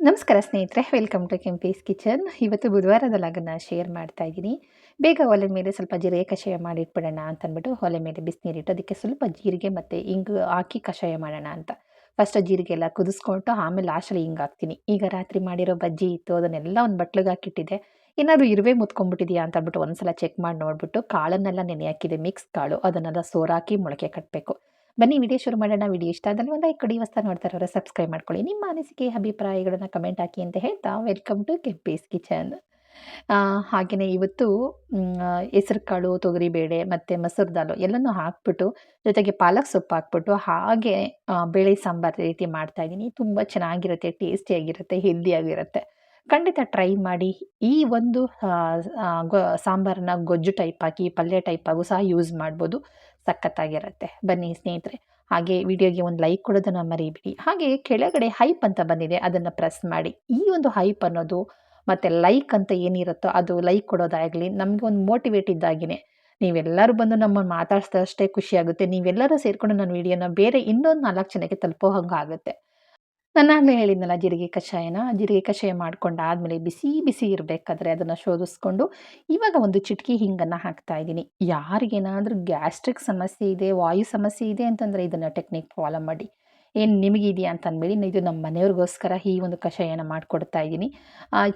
ನಮಸ್ಕಾರ ಸ್ನೇಹಿತರೆ welcome to Kempee's kitchen ಇವತ್ತು ಬುಧವಾರದ ಲಾಗನ್ನ ಶೇರ್ ಮಾಡ್ತಾ ಇದ್ದೀನಿ. ಬೇಗ ಒಲೆ ಮೇಲೆ ಸ್ವಲ್ಪ ಜೀರಿಗೆ ಕಷಾಯ ಮಾಡಿ ಇಟ್ಬಿಡೋಣ ಅಂತ ಅಂದ್ಬಿಟ್ಟು ಒಲೆ ಮೇಲೆ ಬಿಸಿನೀರಿಟ್ಟು ಅದಕ್ಕೆ ಸ್ವಲ್ಪ ಜೀರಿಗೆ ಮತ್ತು ಇಂಗು ಹಾಕಿ ಕಷಾಯ ಮಾಡೋಣ ಅಂತ. ಫಸ್ಟ್ ಜೀರಿಗೆ ಎಲ್ಲ ಕುದಿಸ್ಕೊಂಡು ಆಮೇಲೆ ಲಾಸ್ಟಲ್ಲಿ ಹಿಂಗೆ ಹಾಕ್ತೀನಿ. ಈಗ ರಾತ್ರಿ ಮಾಡಿರೋ ಬಜ್ಜಿ ಇತ್ತು, ಅದನ್ನೆಲ್ಲ ಒಂದು ಬಟ್ಲಿಗೆ ಹಾಕಿಟ್ಟಿದ್ದೆ. ಏನಾದರೂ ಇರುವೆ ಮುತ್ಕೊಂಡ್ಬಿಟ್ಟಿದೆಯಾ ಅಂತ ಅಂದ್ಬಿಟ್ಟು ಒಂದ್ಸಲ ಚೆಕ್ ಮಾಡಿ ನೋಡಿಬಿಟ್ಟು ಕಾಳನ್ನೆಲ್ಲ ನೆನೆ ಹಾಕಿದೆ ಮಿಕ್ಸ್ ಕಾಳು. ಅದನ್ನೆಲ್ಲ ಸೋರಾಕಿ ಮೊಳಕೆ ಕಟ್ಟಬೇಕು ಬನ್ನಿ ವಿಡಿಯೋ ಶುರು ಮಾಡೋಣ. ವಿಡಿಯೋ ಇಷ್ಟ ಆದಲ್ಲಿ ಒಂದು ಲೈಕ್ ಕೊಡಿ. ಹೊಸ ನೋಡ್ತಾರವ್ರೆ ಸಬ್ಸ್ಕ್ರೈಬ್ ಮಾಡ್ಕೊಳ್ಳಿ. ನಿಮ್ಮ ಅನಿಸಿಕೆ, ಅಭಿಪ್ರಾಯಗಳನ್ನು ಕಮೆಂಟ್ ಹಾಕಿ ಅಂತ ಹೇಳ್ತಾ ವೆಲ್ಕಮ್ ಟು ಕೆಂಪೀಸ್ ಕಿಚನ್ ಹಾಗೆಯೇ ಇವತ್ತು ಹೆಸರು ಕಾಳು, ತೊಗರಿಬೇಳೆ ಮತ್ತು ಮೊಸರು ದಾಲು ಎಲ್ಲನೂ ಹಾಕ್ಬಿಟ್ಟು ಜೊತೆಗೆ ಪಾಲಕ್ ಸೊಪ್ಪು ಹಾಕ್ಬಿಟ್ಟು ಹಾಗೆ ಬೇಳೆ ಸಾಂಬಾರು ರೀತಿ ಮಾಡ್ತಾ ಇದ್ದೀನಿ. ತುಂಬ ಚೆನ್ನಾಗಿರುತ್ತೆ, ಟೇಸ್ಟಿಯಾಗಿರುತ್ತೆ, ಹೆಲ್ದಿಯಾಗಿರುತ್ತೆ. ಖಂಡಿತ ಟ್ರೈ ಮಾಡಿ. ಈ ಒಂದು ಸಾಂಬಾರನ್ನ ಗೊಜ್ಜು ಟೈಪ್ ಹಾಕಿ, ಪಲ್ಯ ಟೈಪ್ ಆಗೂ ಸಹ ಯೂಸ್ ಮಾಡ್ಬೋದು. ಸಖತ್ತಾಗಿರುತ್ತೆ. ಬನ್ನಿ ಸ್ನೇಹಿತರೆ, ಹಾಗೆ ವಿಡಿಯೋಗೆ ಒಂದು ಲೈಕ್ ಕೊಡೋದನ್ನು ಮರಿಬಿಡಿ. ಹಾಗೆ ಕೆಳಗಡೆ ಹೈಪ್ ಅಂತ ಬಂದಿದೆ, ಅದನ್ನು ಪ್ರೆಸ್ ಮಾಡಿ. ಈ ಒಂದು ಹೈಪ್ ಅನ್ನೋದು ಮತ್ತು ಲೈಕ್ ಅಂತ ಏನಿರುತ್ತೋ ಅದು ಲೈಕ್ ಕೊಡೋದಾಗಲಿ ನಮಗೆ ಒಂದು ಮೋಟಿವೇಟ್ ಇದ್ದಾಗಿನೇ. ನೀವೆಲ್ಲರೂ ಬಂದು ನಮ್ಮನ್ನು ಮಾತಾಡ್ಸಿದಷ್ಟೇ ಖುಷಿಯಾಗುತ್ತೆ. ನೀವೆಲ್ಲರೂ ಸೇರಿಕೊಂಡು ನನ್ನ ವಿಡಿಯೋನ ಬೇರೆ ಇನ್ನೊಂದು ನಾಲ್ಕು ಜನಕ್ಕೆ ತಲುಪೋ ಹಂಗೆ ಆಗುತ್ತೆ ನಾನಾಗಲೇ ಹೇಳಿದ್ನಲ್ಲ ಜೀರಿಗೆ ಕಷಾಯನ? ಜೀರಿಗೆ ಕಷಾಯ ಮಾಡ್ಕೊಂಡಾದ್ಮೇಲೆ ಬಿಸಿ ಬಿಸಿ ಇರಬೇಕಾದ್ರೆ ಅದನ್ನು ಶೋಧಿಸ್ಕೊಂಡು ಇವಾಗ ಒಂದು ಚಿಟಕಿ ಹಿಂಗನ್ನು ಹಾಕ್ತಾ ಇದ್ದೀನಿ. ಯಾರಿಗೇನಾದರೂ ಗ್ಯಾಸ್ಟ್ರಿಕ್ ಸಮಸ್ಯೆ ಇದೆ, ವಾಯು ಸಮಸ್ಯೆ ಇದೆ ಅಂತಂದರೆ ಇದನ್ನು ಟೆಕ್ನಿಕ್ ಫಾಲೋ ಮಾಡಿ. ಏನು ನಿಮಗಿದೆಯಾ ಅಂತ ಅಂದ್ಬೇಡಿ ಇದು ನಮ್ಮ ಮನೆಯವ್ರಿಗೋಸ್ಕರ ಈ ಒಂದು ಕಷಾಯನ ಮಾಡಿಕೊಡ್ತಾ ಇದ್ದೀನಿ.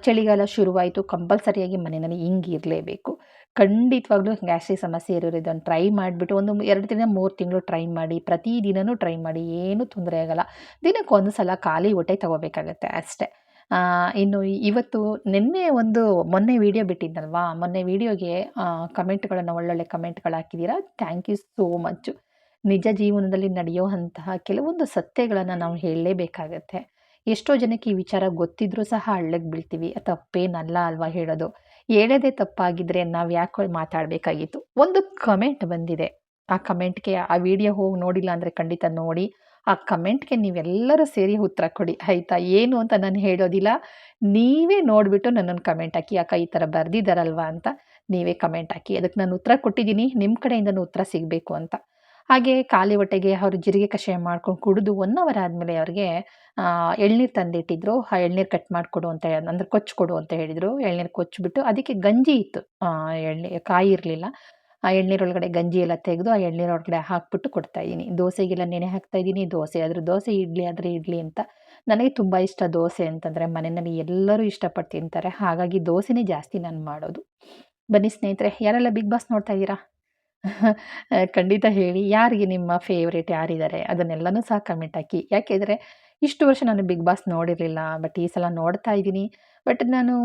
ಚಳಿಗಾಲ ಶುರುವಾಯಿತು, ಕಂಪಲ್ಸರಿಯಾಗಿ ಮನೆಯಲ್ಲಿ ಹಿಂಗೆ ಇರಲೇಬೇಕು. ಖಂಡಿತವಾಗ್ಲೂ ಗ್ಯಾಸ್ಟ್ರಿಕ್ ಸಮಸ್ಯೆ ಇರೋರು ಇದನ್ನು ಟ್ರೈ ಮಾಡಿಬಿಟ್ಟು ಒಂದು ಎರಡು ದಿನ ಮೂರು ತಿಂಗಳು ಟ್ರೈ ಮಾಡಿ ಪ್ರತಿದಿನವೂ ಟ್ರೈ ಮಾಡಿ, ಏನೂ ತೊಂದರೆ ಆಗಲ್ಲ. ದಿನಕ್ಕೆ ಒಂದು ಸಲ ಖಾಲಿ ಹೊಟ್ಟೆ ತಗೋಬೇಕಾಗತ್ತೆ ಅಷ್ಟೇ. ಇನ್ನು ಇವತ್ತು ನಿನ್ನೆ ಒಂದು ಮೊನ್ನೆ ವಿಡಿಯೋ ಬಿಟ್ಟಿದ್ದಲ್ವಾ? ಮೊನ್ನೆ ವಿಡಿಯೋಗೆ ಕಮೆಂಟ್ಗಳನ್ನು ಒಳ್ಳೊಳ್ಳೆ ಕಮೆಂಟ್ಗಳು ಹಾಕಿದ್ದೀರಾ? ಥ್ಯಾಂಕ್ ಯು ಸೋ ಮಚ್ ನಿಜ ಜೀವನದಲ್ಲಿ ನಡೆಯುವಂತಹ ಕೆಲವೊಂದು ಸತ್ಯಗಳನ್ನು ನಾವು ಹೇಳಲೇಬೇಕಾಗತ್ತೆ. ಎಷ್ಟೋ ಜನಕ್ಕೆ ಈ ವಿಚಾರ ಗೊತ್ತಿದ್ರೂ ಸಹ ಹಳ್ಳಕ್ಕೆ ಬೀಳ್ತೀವಿ. ತಪ್ಪೇನಲ್ಲ ಅಲ್ವಾ ಹೇಳೋದು. ಹೇಳೋದೇ ತಪ್ಪಾಗಿದ್ರೆ ನಾವು ಯಾಕೆ ಮಾತಾಡಬೇಕಾಗಿತ್ತು? ಒಂದು ಕಮೆಂಟ್ ಬಂದಿದೆ. ಆ ಕಮೆಂಟ್ಗೆ ಆ ವಿಡಿಯೋ ಹೋಗಿ ನೋಡಿಲ್ಲ ಅಂದರೆ ಖಂಡಿತ ನೋಡಿ. ಆ ಕಮೆಂಟ್ಗೆ ನೀವೆಲ್ಲರೂ ಸೇರಿ ಉತ್ತರ ಕೊಡಿ. ಆಯಿತಾ? ಏನು ಅಂತ ನಾನು ಹೇಳೋದಿಲ್ಲ. ನೀವೇ ನೋಡಿಬಿಟ್ಟು ನನ್ನನ್ನು ಕಮೆಂಟ್ ಹಾಕಿ, ಯಾಕೆ ಈ ಥರ ಬರೆದಿದ್ದಾರಲ್ವಾ ಅಂತ ನೀವೇ ಕಮೆಂಟ್ ಹಾಕಿ. ಅದಕ್ಕೆ ನಾನು ಉತ್ತರ ಕೊಟ್ಟಿದ್ದೀನಿ. ನಿಮ್ಮ ಕಡೆಯಿಂದನೂ ಉತ್ತರ ಸಿಗಬೇಕು ಅಂತ. ಹಾಗೆ ಖಾಲಿ ಹೊಟ್ಟೆಗೆ ಅವರು ಜೀರಿಗೆ ಕಷಾಯ ಮಾಡ್ಕೊಂಡು ಕುಡಿದು ಒನ್ ಅವರ್ ಆದಮೇಲೆ ಅವ್ರಿಗೆ ಎಳ್ನೀರು ತಂದಿಟ್ಟಿದ್ರು. ಆ ಎಳ್ನೀರು ಕಟ್ ಮಾಡಿಕೊಡು ಅಂತ ಅಂದ್ರೆ ಕೊಚ್ಚು ಕೊಡು ಅಂತ ಹೇಳಿದರು. ಎಳ್ನೀರು ಕೊಚ್ಚಿಬಿಟ್ಟು ಅದಕ್ಕೆ ಗಂಜಿ ಇತ್ತು. ಎಳ್ನೀರು ಕಾಯಿ ಇರಲಿಲ್ಲ. ಆ, ಎಳ್ನೀರೊಳಗಡೆ ಗಂಜಿ ಎಲ್ಲ ತೆಗೆದು ಆ ಎಳ್ನೀರೊಳಗಡೆ ಹಾಕ್ಬಿಟ್ಟು ಕೊಡ್ತಾ ಇದ್ದೀನಿ. ದೋಸೆಗೆಲ್ಲ ನೆನೆ ಹಾಕ್ತಾ ಇದ್ದೀನಿ. ದೋಸೆ, ಆದರೂ ದೋಸೆ ಇಡ್ಲಿ ಆದರೆ ಇಡ್ಲಿ ಅಂತ. ನನಗೆ ತುಂಬ ಇಷ್ಟ ದೋಸೆ ಅಂತಂದರೆ ಮನೆಯಲ್ಲಿ ಎಲ್ಲರೂ ಇಷ್ಟಪಟ್ಟು ತಿಂತಾರೆ. ಹಾಗಾಗಿ ದೋಸೆನೇ ಜಾಸ್ತಿ ನಾನು ಮಾಡೋದು. ಬನ್ನಿ ಸ್ನೇಹಿತರೆ, ಯಾರೆಲ್ಲ ಬಿಗ್ ಬಾಸ್ ನೋಡ್ತಾ ಇದ್ದೀರಾ? ಖಂಡಿತ ಹೇಳಿ. ಯಾರಿಗೆ ನಿಮ್ಮ ಫೇವ್ರೇಟ್ ಯಾರಿದ್ದಾರೆ? ಅದನ್ನೆಲ್ಲನೂ ಸಹ ಕಮೆಂಟ್ ಹಾಕಿ. ಯಾಕೆಂದರೆ ಇಷ್ಟು ವರ್ಷ ನಾನು ಬಿಗ್ ಬಾಸ್ ನೋಡಿರಲಿಲ್ಲ. ಬಟ್ ಈ ಸಲ ನೋಡ್ತಾ ಇದ್ದೀನಿ. ಬಟ್ ನಾನು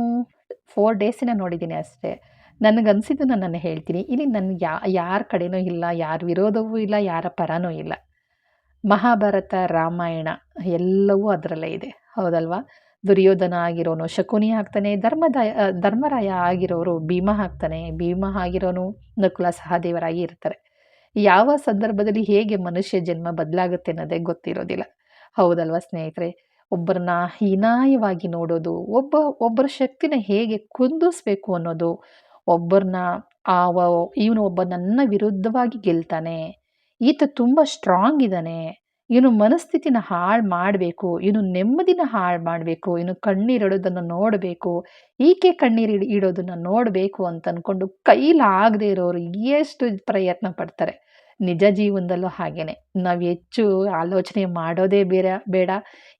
ಫೋರ್ ಡೇಸಿನ ನೋಡಿದ್ದೀನಿ ಅಷ್ಟೇ. ನನಗನ್ಸಿದ್ದು ನಾನು ಹೇಳ್ತೀನಿ. ಇಲ್ಲಿ ನನ್ನ ಯಾ, ಯಾರ ಕಡೆನೂ ಇಲ್ಲ. ಯಾರ ವಿರೋಧವೂ ಇಲ್ಲ. ಯಾರ ಪರನೂ ಇಲ್ಲ. ಮಹಾಭಾರತ, ರಾಮಾಯಣ ಎಲ್ಲವೂ ಅದರಲ್ಲೇ ಇದೆ. ಹೌದಲ್ವಾ? ದುರ್ಯೋಧನ ಆಗಿರೋನು, ಶಕುನಿ ಆಗ್ತಾನೆ ಧರ್ಮದ ಧರ್ಮರಾಯ ಆಗಿರೋರು, ಭೀಮ ಆಗ್ತಾನೆ, ಭೀಮ ಆಗಿರೋನು ನಕುಲ ಸಹದೇವರಾಗಿ ಇರ್ತಾರೆ. ಯಾವ ಸಂದರ್ಭದಲ್ಲಿ ಹೇಗೆ ಮನುಷ್ಯ ಜನ್ಮ ಬದಲಾಗುತ್ತೆ ಅನ್ನೋದೇ ಗೊತ್ತಿರೋದಿಲ್ಲ. ಹೌದಲ್ವಾ ಸ್ನೇಹಿತರೆ? ಒಬ್ಬರನ್ನ ಹೀನಾಯವಾಗಿ ನೋಡೋದು, ಒಬ್ಬ, ಒಬ್ಬರ ಶಕ್ತಿನ ಹೇಗೆ ಕುಂದಿಸ್ಬೇಕು ಅನ್ನೋದು, ಒಬ್ಬರನ್ನ, ಆ ಇವನು ಒಬ್ಬ ನನ್ನ ವಿರುದ್ಧವಾಗಿ ಗೆಲ್ತಾನೆ, ಈತ ತುಂಬ ಸ್ಟ್ರಾಂಗ್ ಇದ್ದಾನೆ ಇವನು ಮನಸ್ಥಿತಿನ ಹಾಳು ಮಾಡಬೇಕು ಇವನು ನೆಮ್ಮದಿನ ಹಾಳು ಮಾಡಬೇಕು, ಇನ್ನು ಕಣ್ಣೀರಿಡೋದನ್ನು ನೋಡಬೇಕು, ಈಕೆ ಕಣ್ಣೀರು ಇಡ್- ಇಡೋದನ್ನು ನೋಡಬೇಕು ಅಂತ ಅಂದ್ಕೊಂಡು ಕೈಲಾಗದೇ ಇರೋರು ಎಷ್ಟು ಪ್ರಯತ್ನ ಪಡ್ತಾರೆ. ನಿಜ ಜೀವನದಲ್ಲೂ ಹಾಗೇನೆ. ನಾವು ಹೆಚ್ಚು ಆಲೋಚನೆ ಮಾಡೋದೇ ಬೇರೆ, ಬೇಡ.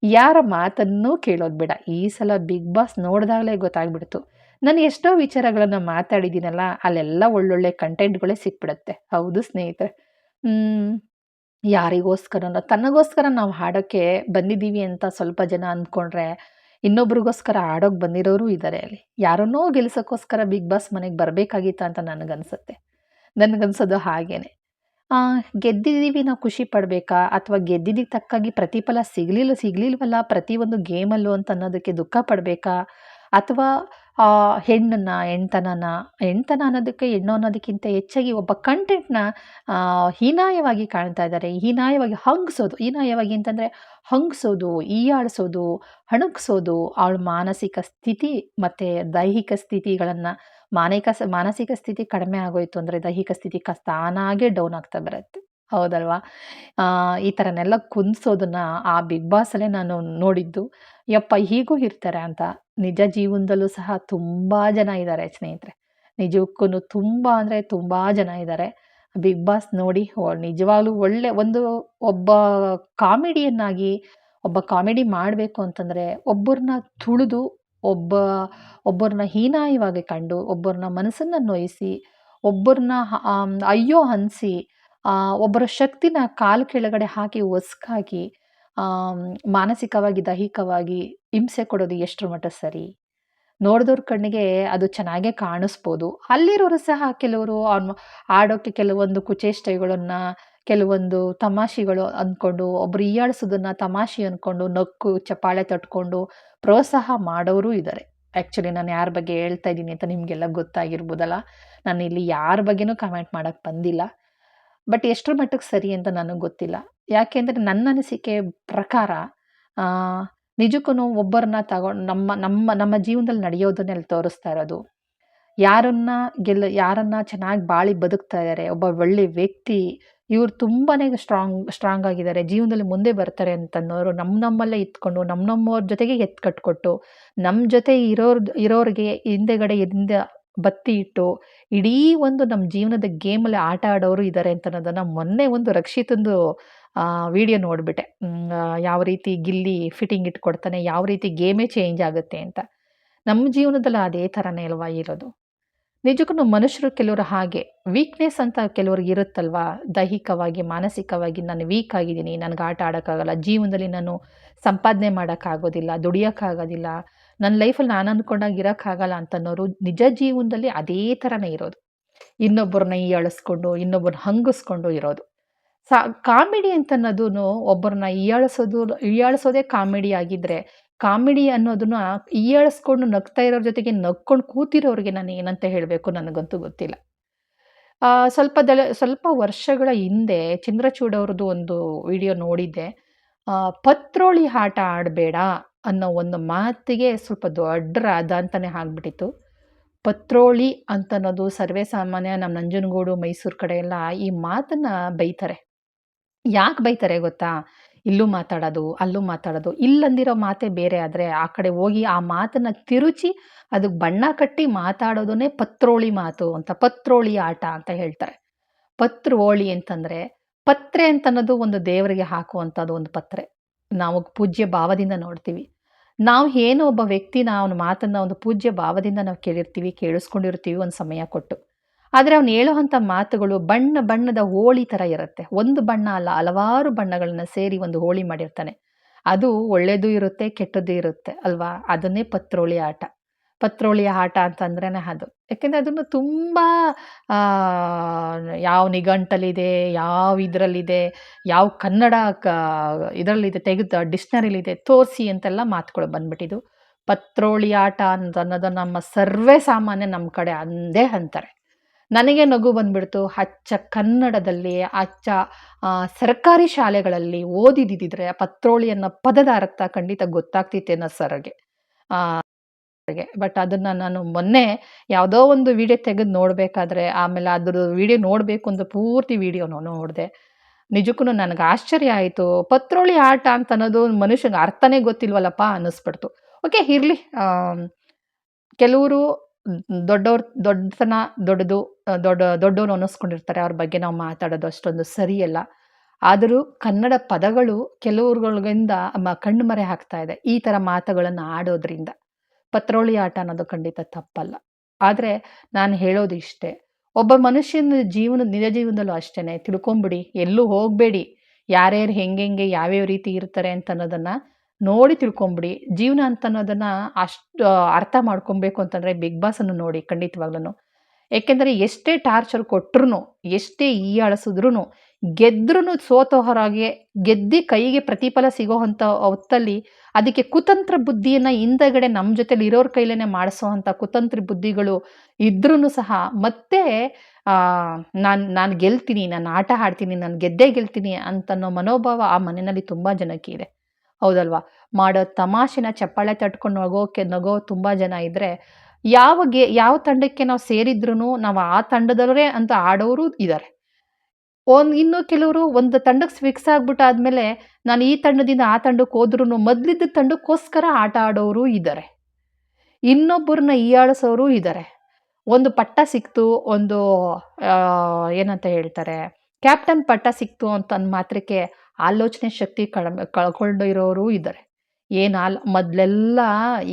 ಯಾರ ಮಾತನ್ನೂ ಕೇಳೋದು ಬೇಡ. ಈ ಸಲ ಬಿಗ್ ಬಾಸ್ ನೋಡಿದಾಗಲೇ ಗೊತ್ತಾಗ್ಬಿಡ್ತು. ನಾನು ಎಷ್ಟೋ ವಿಚಾರಗಳನ್ನು ಮಾತಾಡಿದ್ದೀನಲ್ಲ, ಅಲ್ಲೆಲ್ಲ ಒಳ್ಳೊಳ್ಳೆ ಕಂಟೆಂಟ್ಗಳೇ ಸಿಕ್ಬಿಡುತ್ತೆ. ಹೌದು ಸ್ನೇಹಿತರೆ. ಯಾರಿಗೋಸ್ಕರನೋ, ತನಗೋಸ್ಕರ ನಾವು ಹಾಡೋಕ್ಕೆ ಬಂದಿದ್ದೀವಿ ಅಂತ ಸ್ವಲ್ಪ ಜನ ಅಂದ್ಕೊಂಡ್ರೆ ಇನ್ನೊಬ್ರಿಗೋಸ್ಕರ ಆಡೋಕೆ ಬಂದಿರೋರು ಇದ್ದಾರೆ ಅಲ್ಲಿ. ಯಾರನ್ನೋ ಗೆಲ್ಸೋಕ್ಕೋಸ್ಕರ ಬಿಗ್ ಬಾಸ್ ಮನೆಗೆ ಬರಬೇಕಾಗಿತ್ತ ಅಂತ ನನಗನ್ಸುತ್ತೆ. ನನಗನ್ಸೋದು ಹಾಗೇನೆ. ಗೆದ್ದಿದ್ದೀವಿ ನಾವು ಖುಷಿ ಪಡಬೇಕಾ? ಅಥವಾ ಗೆದ್ದಿದ್ದಕ್ಕೆ ತಕ್ಕಾಗಿ ಪ್ರತಿಫಲ ಸಿಗಲಿಲ್ಲ ಸಿಗಲಿಲ್ವಲ್ಲ ಪ್ರತಿಯೊಂದು ಗೇಮಲ್ಲೂ ಅಂತ ಅನ್ನೋದಕ್ಕೆ ದುಃಖ ಪಡಬೇಕಾ? ಅಥವಾ ಹೆಣ್ಣನ್ನ ಹೆಣ್ತನನ ಹೆಣ್ತನ ಅನ್ನೋದಕ್ಕೆ ಹೆಣ್ಣು ಅನ್ನೋದಕ್ಕಿಂತ ಹೆಚ್ಚಾಗಿ ಒಬ್ಬ ಕಂಟೆಂಟ್ನ ಹೀನಾಯವಾಗಿ ಕಾಣ್ತಾ ಇದ್ದಾರೆ. ಹೀನಾಯವಾಗಿ ಹಂಗ್ಸೋದು. ಹೀನಾಯವಾಗಿ ಅಂತಂದರೆ ಹಂಗ್ಸೋದು ಈಯಾಡಿಸೋದು ಹಣಗಿಸೋದು. ಅವಳ ಮಾನಸಿಕ ಸ್ಥಿತಿ ಮತ್ತು ದೈಹಿಕ ಸ್ಥಿತಿಗಳನ್ನು ಮಾನಸಿಕ ಮಾನಸಿಕ ಸ್ಥಿತಿ ಕಡಿಮೆ ಆಗೋಯ್ತು ಅಂದರೆ ದೈಹಿಕ ಸ್ಥಿತಿ ಕ ತಾನಾಗೇ ಡೌನ್ ಆಗ್ತಾ ಬರುತ್ತೆ. ಹೌದಲ್ವಾ? ಆ, ಈ ಥರನೆಲ್ಲ ಕುಂದಿಸೋದನ್ನ ಆ ಬಿಗ್ ಬಾಸಲ್ಲೇ ನಾನು ನೋಡಿದ್ದು. ಯಪ್ಪ ಹೀಗೂ ಇರ್ತಾರೆ ಅಂತ. ನಿಜ ಜೀವನದಲ್ಲೂ ಸಹ ತುಂಬ ಜನ ಇದ್ದಾರೆ ಸ್ನೇಹಿತರೆ. ನಿಜಕ್ಕೂ ತುಂಬ ಅಂದರೆ ತುಂಬ ಜನ ಇದ್ದಾರೆ ಬಿಗ್ ಬಾಸ್ ನೋಡಿ ನಿಜವಾಗ್ಲೂ ಒಳ್ಳೆ ಒಂದು ಒಬ್ಬ ಕಾಮಿಡಿಯನ್ನಾಗಿ, ಒಬ್ಬ ಕಾಮಿಡಿ ಮಾಡಬೇಕು ಅಂತಂದರೆ ಒಬ್ಬರನ್ನ ತುಳಿದು ಒಬ್ಬ ಒಬ್ಬರನ್ನ ಹೀನಾಯವಾಗಿ ಕಂಡು ಒಬ್ಬರನ್ನ ಮನಸ್ಸನ್ನು ನೋಯಿಸಿ ಒಬ್ಬರನ್ನ ಅಯ್ಯೋ ಅನಿಸಿ ಒಬ್ಬರ ಶಕ್ತಿನ ಕಾಲು ಕೆಳಗಡೆ ಹಾಕಿ ಒಸ್ಕಾಕಿ ಮಾನಸಿಕವಾಗಿ, ದೈಹಿಕವಾಗಿ ಹಿಂಸೆ ಕೊಡೋದು ಎಷ್ಟರ ಮಟ್ಟ ಸರಿ? ನೋಡಿದವ್ರ ಕಣ್ಣಿಗೆ ಅದು ಚೆನ್ನಾಗೇ ಕಾಣಿಸ್ಬೋದು. ಅಲ್ಲಿರೋರು ಸಹ ಕೆಲವರು ಆಡೋಕ್ಕೆ ಕೆಲವೊಂದು ಕುಚೇಷ್ಟೆಗಳನ್ನ, ಕೆಲವೊಂದು ತಮಾಷೆಗಳು ಅಂದ್ಕೊಂಡು ಒಬ್ರು ಈಯಾಡಿಸೋದನ್ನ ತಮಾಷೆ ಅಂದ್ಕೊಂಡು ನಕ್ಕು, ಚಪ್ಪಾಳೆ ತಟ್ಕೊಂಡು ಪ್ರೋತ್ಸಾಹ ಮಾಡೋರು ಇದ್ದಾರೆ ಆ್ಯಕ್ಚುಲಿ ನಾನು ಯಾರ ಬಗ್ಗೆ ಹೇಳ್ತಾ ಇದ್ದೀನಿ ಅಂತ ನಿಮಗೆಲ್ಲ ಗೊತ್ತಾಗಿರ್ಬೋದಲ್ಲ? ನಾನು ಇಲ್ಲಿ ಯಾರ ಬಗ್ಗೆನೂ ಕಮೆಂಟ್ ಮಾಡೋಕ್ಕೆ ಬಂದಿಲ್ಲ. ಬಟ್ ಎಷ್ಟರ ಮಟ್ಟಕ್ಕೆ ಸರಿ ಅಂತ ನನಗೆ ಗೊತ್ತಿಲ್ಲ. ಯಾಕೆಂದರೆ ನನ್ನ ಅನಿಸಿಕೆ ಪ್ರಕಾರ ನಿಜಕ್ಕೂ ಒಬ್ಬರನ್ನ ತಗೊಂಡು ನಮ್ಮ ನಮ್ಮ ನಮ್ಮ ಜೀವನದಲ್ಲಿ ನಡೆಯೋದನ್ನೇ ಅಲ್ಲಿ ತೋರಿಸ್ತಾ ಇರೋದು. ಯಾರನ್ನ ಗೆಲ್ಲ ಯಾರನ್ನ ಚೆನ್ನಾಗಿ ಬಾಳಿ ಬದುಕ್ತಾ ಇದ್ದಾರೆ ಒಬ್ಬ ಒಳ್ಳೆ ವ್ಯಕ್ತಿ, ಇವ್ರು ತುಂಬಾ ಸ್ಟ್ರಾಂಗ್ ಸ್ಟ್ರಾಂಗ್ ಆಗಿದ್ದಾರೆ, ಜೀವನದಲ್ಲಿ ಮುಂದೆ ಬರ್ತಾರೆ ಅಂತನ್ನೋರು ನಮ್ಮ ನಮ್ಮಲ್ಲೇ ಇತ್ಕೊಂಡು ನಮ್ಮ ನಮ್ಮವ್ರ ಜೊತೆಗೆ ಎತ್ತು ಕಟ್ಕೊಟ್ಟು ನಮ್ಮ ಜೊತೆ ಇರೋರ್, ಇರೋರಿಗೆ ಹಿಂದೆಗಡೆ ಹಿಂದೆ ಬತ್ತಿ ಇಟ್ಟು, ಇಡೀ ಒಂದು ನಮ್ಮ ಜೀವನದ ಗೇಮಲ್ಲಿ ಆಟ ಆಡೋರು ಇದ್ದಾರೆ ಅಂತ ಅನ್ನೋದನ್ನು ಮೊನ್ನೆ ಒಂದು ರಕ್ಷಿತಂದು ವಿಡಿಯೋ ನೋಡಿಬಿಟ್ಟೆ. ಯಾವ ರೀತಿ ಗಿಲ್ಲಿ ಫಿಟ್ಟಿಂಗ್ ಇಟ್ಕೊಡ್ತಾನೆ, ಯಾವ ರೀತಿ ಗೇಮೇ ಚೇಂಜ್ ಆಗುತ್ತೆ ಅಂತ. ನಮ್ಮ ಜೀವನದಲ್ಲಿ ಅದೇ ಥರನೇ ಅಲ್ವಾ ಇರೋದು? ನಿಜಕ್ಕೂ ಮನುಷ್ಯರು ಕೆಲವರು ಹಾಗೆ ವೀಕ್ನೆಸ್ ಅಂತ ಕೆಲವ್ರಿಗೆ ಇರುತ್ತಲ್ವಾ? ದೈಹಿಕವಾಗಿ, ಮಾನಸಿಕವಾಗಿ ನಾನು ವೀಕ್ ಆಗಿದ್ದೀನಿ, ನನಗೆ ಆಟ ಆಡೋಕ್ಕಾಗಲ್ಲ, ಜೀವನದಲ್ಲಿ ನಾನು ಸಂಪಾದನೆ ಮಾಡೋಕ್ಕಾಗೋದಿಲ್ಲ, ದುಡಿಯೋಕ್ಕಾಗೋದಿಲ್ಲ, ನನ್ನ ಲೈಫಲ್ಲಿ ನಾನು ಅಂದ್ಕೊಂಡಾಗ ಇರೋಕ್ಕಾಗಲ್ಲ ಅಂತನ್ನೋರು ನಿಜ ಜೀವನದಲ್ಲಿ ಅದೇ ಥರನೇ ಇರೋದು. ಇನ್ನೊಬ್ಬರನ್ನ ಅಳಿಸ್ಕೊಂಡು, ಇನ್ನೊಬ್ಬರನ್ನ ಹಂಗಿಸ್ಕೊಂಡು ಇರೋದು. ಸಾ, ಕಾಮಿಡಿ ಅಂತನ್ನೋದು ಒಬ್ಬರನ್ನ ಹೀಯಾಳಿಸೋದು ಹೀಯಾಳಿಸೋದೇ ಕಾಮಿಡಿ ಆಗಿದ್ರೆ, ಕಾಮಿಡಿ ಅನ್ನೋದನ್ನ ಹೀಯಾಳಿಸ್ಕೊಂಡು ನಗ್ತಾ ಇರೋರ ಜೊತೆಗೆ ನಗ್ಕೊಂಡು ಕೂತಿರೋರಿಗೆ ನಾನು ಏನಂತ ಹೇಳಬೇಕು ನನಗಂತೂ ಗೊತ್ತಿಲ್ಲ. ಸ್ವಲ್ಪ ದಳ, ಸ್ವಲ್ಪ ವರ್ಷಗಳ ಹಿಂದೆ ಚಂದ್ರಚೂಡ್ ಅವ್ರದ್ದು ಒಂದು ವಿಡಿಯೋ ನೋಡಿದ್ದೆ. ಪತ್ರೋಳಿ ಆಟ ಆಡಬೇಡ ಅನ್ನೋ ಒಂದು ಮಾತಿಗೆ ಸ್ವಲ್ಪ ದೊಡ್ಡ ರಾಧ ಅಂತಲೇ ಆಗ್ಬಿಟ್ಟಿತ್ತು. ಪತ್ರೋಳಿ ಅಂತನ್ನೋದು ಸರ್ವೇ ಸಾಮಾನ್ಯ ನಮ್ಮ ನಂಜನಗೂಡು, ಮೈಸೂರು ಕಡೆ ಎಲ್ಲ ಈ ಮಾತನ್ನು ಬೈತಾರೆ. ಯಾಕೆ ಬೈತಾರೆ ಗೊತ್ತಾ? ಇಲ್ಲೂ ಮಾತಾಡೋದು, ಅಲ್ಲೂ ಮಾತಾಡೋದು, ಇಲ್ಲಂದಿರೋ ಮಾತೆ ಬೇರೆ ಆದರೆ ಆ ಕಡೆ ಹೋಗಿ ಆ ಮಾತನ್ನು ತಿರುಚಿ ಅದಕ್ಕೆ ಬಣ್ಣ ಕಟ್ಟಿ ಮಾತಾಡೋದನ್ನೇ ಪತ್ರೋಳಿ ಮಾತು ಅಂತ, ಪತ್ರೋಳಿ ಆಟ ಅಂತ ಹೇಳ್ತಾರೆ. ಪತ್ರೋಳಿ ಅಂತಂದರೆ ಪತ್ರೆ ಅಂತನ್ನೋದು ಒಂದು ದೇವರಿಗೆ ಹಾಕುವಂಥದ್ದು ಒಂದು ಪತ್ರೆ. ನಾವು ಪೂಜ್ಯ ಭಾವದಿಂದ ನೋಡ್ತೀವಿ. ನಾವು ಏನೋ ಒಬ್ಬ ವ್ಯಕ್ತಿನ ಅವನ ಮಾತನ್ನು ಒಂದು ಪೂಜ್ಯ ಭಾವದಿಂದ ನಾವು ಕೇಳಿರ್ತೀವಿ, ಕೇಳಿಸ್ಕೊಂಡಿರ್ತೀವಿ ಒಂದು ಸಮಯ ಕೊಟ್ಟು. ಆದರೆ ಅವನು ಹೇಳುವಂಥ ಮಾತುಗಳು ಬಣ್ಣ ಬಣ್ಣದ ಹೋಳಿ ಥರ ಇರುತ್ತೆ. ಒಂದು ಬಣ್ಣ ಅಲ್ಲ, ಹಲವಾರು ಬಣ್ಣಗಳನ್ನ ಸೇರಿ ಒಂದು ಹೋಳಿ ಮಾಡಿರ್ತಾನೆ. ಅದು ಒಳ್ಳೆಯದು ಇರುತ್ತೆ, ಕೆಟ್ಟದ್ದು ಇರುತ್ತೆ ಅಲ್ವಾ? ಅದನ್ನೇ ಪತ್ರೋಳಿ ಆಟ. ಪತ್ರೋಳಿ ಆಟ ಅಂತಂದ್ರೇ ಅದು. ಯಾಕೆಂದರೆ ಅದನ್ನು ತುಂಬ ಯಾವ ನಿಘಂಟಲ್ಲಿದೆ ಯಾವ ಇದರಲ್ಲಿದೆ, ಯಾವ ಕನ್ನಡ ಕ, ಇದರಲ್ಲಿದೆ, ತೆಗೆದು, ಡಿಕ್ಷ್ನರಿಲಿದೆ, ತೋರಿಸಿ ಅಂತೆಲ್ಲ ಮಾತುಗಳು ಬಂದ್ಬಿಟ್ಟಿದ್ದು ಪತ್ರೋಳಿ ಆಟ ಅಂತ ಅನ್ನೋದು ನಮ್ಮ ಸರ್ವೇ ಸಾಮಾನ್ಯ ನಮ್ಮ ಕಡೆ ಅಂದೇ ಅಂತಾರೆ. ನನಗೆ ನಗು ಬಂದ್ಬಿಡ್ತು. ಅಚ್ಚ ಕನ್ನಡದಲ್ಲಿ ಅಚ್ಚ ಸರ್ಕಾರಿ ಶಾಲೆಗಳಲ್ಲಿ ಓದಿದಿದ್ರೆ ಪತ್ರೋಳಿಯನ್ನ ಪದದ ಅರ್ಥ ಖಂಡಿತ ಗೊತ್ತಾಗ್ತಿತ್ತೇನೋ ಸರ್ಗೆ. ಬಟ್ ಅದನ್ನ ನಾನು ಮೊನ್ನೆ ಯಾವುದೋ ಒಂದು ವಿಡಿಯೋ ತೆಗೆದು ನೋಡಬೇಕಾದ್ರೆ ಆಮೇಲೆ ಅದ್ರ ವಿಡಿಯೋ ನೋಡಬೇಕು ಅಂತ ಪೂರ್ತಿ ವಿಡಿಯೋನ ನೋಡಿದೆ. ನಿಜಕ್ಕೂ ನನಗೆ ಆಶ್ಚರ್ಯ ಆಯಿತು. ಪತ್ರೋಳಿ ಆಟ ಅಂತ ಅನ್ನೋದು ಮನುಷ್ಯಗೆ ಅರ್ಥನೇ ಗೊತ್ತಿಲ್ವಲ್ಲಪ್ಪ ಅನ್ನಿಸ್ಬಿಡ್ತು. ಓಕೆ ಇರಲಿ. ಕೆಲವರು ದೊಡ್ಡವ್ರ, ದೊಡ್ಡತನ, ದೊಡ್ಡದು ದೊಡ್ಡ, ದೊಡ್ಡವರು ಅನ್ನಿಸ್ಕೊಂಡಿರ್ತಾರೆ ಅವ್ರ ಬಗ್ಗೆ ನಾವು ಮಾತಾಡೋದು ಅಷ್ಟೊಂದು ಸರಿಯಲ್ಲ. ಆದರೂ ಕನ್ನಡ ಪದಗಳು ಕೆಲವ್ರುಗಳಿಂದ ಮ, ಕಣ್ಣು ಮರೆ ಆಗ್ತಾ ಇದೆ ಈ ಥರ ಮಾತುಗಳನ್ನು ಆಡೋದ್ರಿಂದ. ಪತ್ರೋಳಿ ಆಟ ಅನ್ನೋದು ಖಂಡಿತ ತಪ್ಪಲ್ಲ. ಆದರೆ ನಾನು ಹೇಳೋದು ಇಷ್ಟೇ, ಒಬ್ಬ ಮನುಷ್ಯನ ಜೀವನ, ನಿಜ ಜೀವನದಲ್ಲೂ ಅಷ್ಟೇ ತಿಳ್ಕೊಂಬಿಡಿ, ಎಲ್ಲೂ ಹೋಗಬೇಡಿ. ಯಾರ್ಯಾರು ಹೆಂಗೆಂಗೆ, ಯಾವ್ಯಾವ ರೀತಿ ಇರ್ತಾರೆ ಅಂತ ಅನ್ನೋದನ್ನು ನೋಡಿ ತಿಳ್ಕೊಂಬಿಡಿ. ಜೀವನ ಅಂತ ಅನ್ನೋದನ್ನು ಅಷ್ಟು ಅರ್ಥ ಮಾಡ್ಕೊಬೇಕು ಅಂತಂದರೆ ಬಿಗ್ ಬಾಸನ್ನು ನೋಡಿ ಖಂಡಿತವಾಗ್ಲೂ ಏಕೆಂದರೆ ಎಷ್ಟೇ ಟಾರ್ಚರ್ ಕೊಟ್ಟರು ಎಷ್ಟೇ ಈ ಈಯಾಳಿಸಿದ್ರು ಗೆದ್ರೂ ಸೋತೋ ಹೊರಗೆ ಗೆದ್ದಿ ಕೈಗೆ ಪ್ರತಿಫಲ ಸಿಗೋ ಅಂಥ ಹೊತ್ತಲ್ಲಿ ಅದಕ್ಕೆ ಕುತಂತ್ರ ಬುದ್ಧಿಯನ್ನು ಹಿಂದಗಡೆ ನಮ್ಮ ಜೊತೆಲಿ ಇರೋರ ಕೈಲೇ ಮಾಡಿಸೋ ಅಂಥ ಕುತಂತ್ರ ಬುದ್ಧಿಗಳು ಇದ್ರೂ ಸಹ. ಮತ್ತೆ ನಾನು ನಾನು ಗೆಲ್ತೀನಿ, ನಾನು ಆಟ ಆಡ್ತೀನಿ, ನಾನು ಗೆದ್ದೇ ಗೆಲ್ತೀನಿ ಅಂತನ್ನೋ ಮನೋಭಾವ ಆ ಮನೆಯಲ್ಲಿ ತುಂಬ ಜನಕ್ಕೆ ಇದೆ. ಹೌದಲ್ವಾ? ಮಾಡೋ ತಮಾಷೆನ ಚಪ್ಪಾಳೆ ತಟ್ಕೊಂಡು ನಗೋಕೆ ನಗೋ ತುಂಬ ಜನ ಇದ್ದರೆ ಯಾವ ಗೆ, ಯಾವ ತಂಡಕ್ಕೆ ನಾವು ಸೇರಿದ್ರು ನಾವು ಆ ತಂಡದವರೇ ಅಂತ ಆಡೋರು ಇದ್ದಾರೆ ಒಂದು, ಇನ್ನು ಕೆಲವರು ಒಂದು ತಂಡಕ್ಕೆ ಫಿಕ್ಸ್ ಆಗ್ಬಿಟ್ಟಾದ್ಮೇಲೆ ನಾನು ಈ ತಂಡದಿಂದ ಆ ತಂಡಕ್ಕೆ ಹೋದ್ರೂ ಮೊದಲಿದ್ದ ತಂಡಕ್ಕೋಸ್ಕರ ಆಟ ಆಡೋರು ಇದ್ದಾರೆ ಇನ್ನೊಬ್ಬರನ್ನ ಹೀಯಾಳಿಸೋರು ಇದ್ದಾರೆ ಒಂದು ಪಟ್ಟ ಸಿಕ್ತು, ಒಂದು ಏನಂತ ಹೇಳ್ತಾರೆ, ಕ್ಯಾಪ್ಟನ್ ಪಟ್ಟ ಸಿಕ್ತು ಅಂತ ಮಾತ್ರಕ್ಕೆ ಆಲೋಚನೆ ಶಕ್ತಿ ಕಡಿಮೆ ಕಳ್ಕೊಂಡಿರೋರು ಇದ್ದಾರೆ ಏನು ಆಲ್, ಮೊದಲೆಲ್ಲ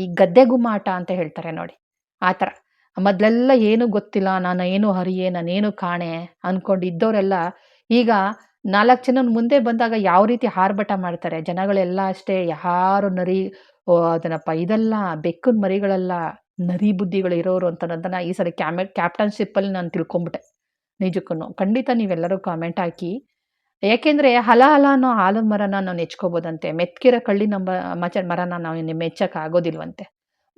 ಈ ಗದ್ದೆ ಗುಮ್ಮಾಟ ಅಂತ ಹೇಳ್ತಾರೆ ನೋಡಿ. ಆ ಥರ. ಮೊದಲೆಲ್ಲ ಏನೂ ಗೊತ್ತಿಲ್ಲ, ನಾನು ಏನು ಹರಿಯೆ ನಾನೇನು ಕಾಣೆ ಅಂದ್ಕೊಂಡು ಇದ್ದವರೆಲ್ಲ ಈಗ ನಾಲ್ಕು ಜನ ಮುಂದೆ ಬಂದಾಗ ಯಾವ ರೀತಿ ಹಾರ್ಬಟ ಮಾಡ್ತಾರೆ? ಜನಗಳೆಲ್ಲ ಅಷ್ಟೇ, ಯಾರು ನರಿ ಅದನ್ನಪ್ಪ ಇದೆಲ್ಲ ಬೆಕ್ಕನ ಮರಿಗಳೆಲ್ಲ ನರಿ ಬುದ್ಧಿಗಳು ಇರೋರು ಅಂತ ಈ ಸಲ ಕ್ಯಾಮೆ, ಕ್ಯಾಪ್ಟನ್ಶಿಪ್ಪಲ್ಲಿ ನಾನು ತಿಳ್ಕೊಂಬಿಟ್ಟೆ. ನಿಜಕ್ಕೂ ಖಂಡಿತ ನೀವೆಲ್ಲರೂ ಕಾಮೆಂಟ್ ಹಾಕಿ ಯಾಕೆಂದರೆ ಹಲ ಹಲ ಅನ್ನೋ ಆಲದ ಮರನ ನಾವು ನೆಚ್ಕೋಬೋದಂತೆ. ಮೆತ್ಕಿರೋ ಕಳ್ಳಿ ನಮ್ಮ ಮಚ, ಮರನ ನಾವು ಮೆಚ್ಚಕ್ಕೆ ಆಗೋದಿಲ್ವಂತೆ